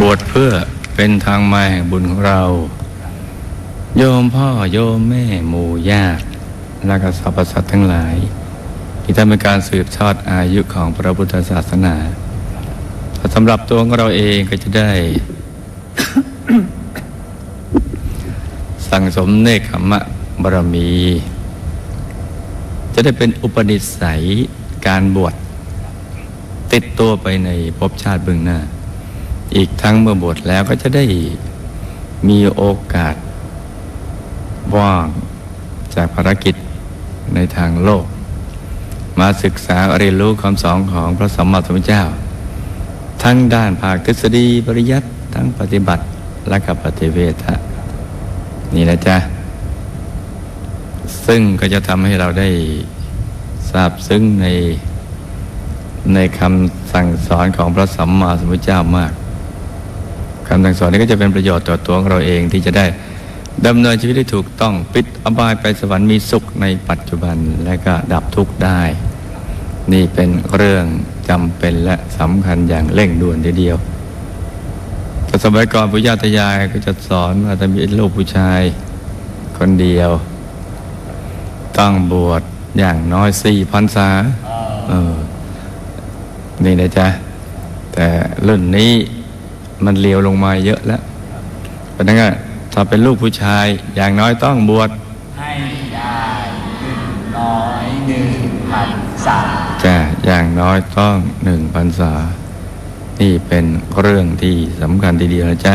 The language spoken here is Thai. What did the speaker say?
บวชเพื่อเป็นทางมาแห่งบุญของเรา โยมพ่อโยมแม่หมู่ญาติและก็สรรพสัตว์ทั้งหลาย ที่ทำเป็นการสืบทอดอายุของพระพุทธศาสนาสำหรับตัวของเราเองก็จะได้ สั่งสมเนคขมะบารมี จะได้เป็นอุปนิสัยการบวชติดตัวไปในภพชาติเบื้องหน้า อีกทั้งเมื่อบวชแล้วก็จะได้มีโอกาส ว่างจากภารกิจในทางโลก มาศึกษาเรียนรู้คำสอนของพระสัมมาสัมพุทธเจ้า ทั้งด้านภาคทฤษฎีปริยัติทั้งปฏิบัติและกับปฏิเวทะนี่นะจ๊ะ ซึ่งก็จะทำให้เราได้ทราบซึ้งในในคำสั่งสอนของพระสัมมาสัมพุทธเจ้ามาก คำสั่งสอนนี้ก็จะเป็นประโยชน์ต่อตัวของเราเองที่จะได้ดำเนินชีวิตได้ถูกต้องปิดอบายไปสวรรค์มีสุขในปัจจุบันและก็ดับทุกข์ได้ นี่เป็นเรื่องจำเป็นและสำคัญอย่างเร่งด่วนทีเดียวแต่สมัยก่อนปุญญาตายายก็จะสอนว่าถ้ามีลูกผู้ชายคนเดียว ต้องบวชอย่างน้อยสี่พรรษาเออนี่นะจ๊ะแต่รุ่นนี้ มันเลียวลงมาเยอะแล้วเพราะนั้นก็ถ้าเป็นลูกผู้ชายอย่างน้อยต้องบวชให้ได้หนึ่งร้อยหนึ่งพันสามจ้ะอย่างน้อยต้องหนึ่งพรรษานี่เป็นเรื่องที่สำคัญทีเดียวนะจ๊ะ